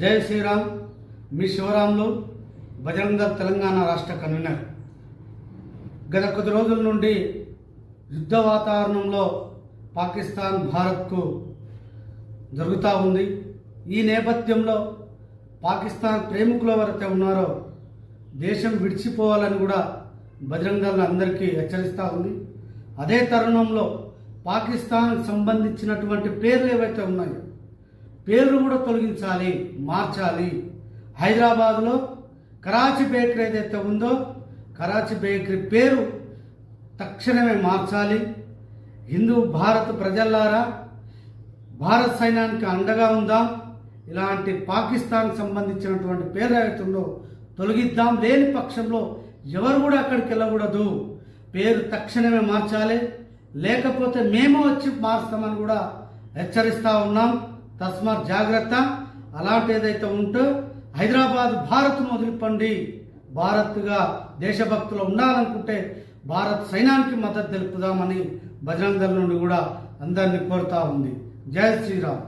జై శ్రీరామ్. మీ శివరాములు బజరంగ తెలంగాణ రాష్ట్ర కన్వీనర్. గత కొద్ది రోజుల నుండి యుద్ధ వాతావరణంలో పాకిస్తాన్ భారత్కు జరుగుతూ ఉంది. ఈ నేపథ్యంలో పాకిస్తాన్ ప్రేమికులు ఎవరైతే ఉన్నారో దేశం విడిచిపోవాలని కూడా బజరంగ అందరికీ హెచ్చరిస్తూ ఉంది. అదే తరుణంలో పాకిస్తాన్ సంబంధించినటువంటి పేర్లు ఏవైతే ఉన్నాయో పేర్లు కూడా తొలగించాలి మార్చాలి. హైదరాబాద్లో కరాచీ బేకరీ ఏదైతే ఉందో కరాచీ బేకరీ పేరు తక్షణమే మార్చాలి. హిందూ భారత్ ప్రజల్లారా భారత సైన్యానికి అండగా ఉందాం. ఇలాంటి పాకిస్తాన్ సంబంధించినటువంటి పేరు ఏదైతుందో తొలగిద్దాం. లేని పక్షంలో ఎవరు కూడా అక్కడికి వెళ్ళకూడదు. పేరు తక్షణమే మార్చాలి. లేకపోతే మేము వచ్చి మారుస్తామని కూడా హెచ్చరిస్తూ ఉన్నాం. తస్మాత్ జాగ్రత్త. అలాంటి ఏదైతే ఉంటూ హైదరాబాద్ భారత్ మొదలుపండి భారత్గా దేశభక్తులు ఉండాలనుకుంటే భారత్ సైన్యానికి మద్దతు తెలుపుదామని బజరంగ దళ నుండి కూడా అందరినీ కోరుతా ఉంది. జై శ్రీరామ్.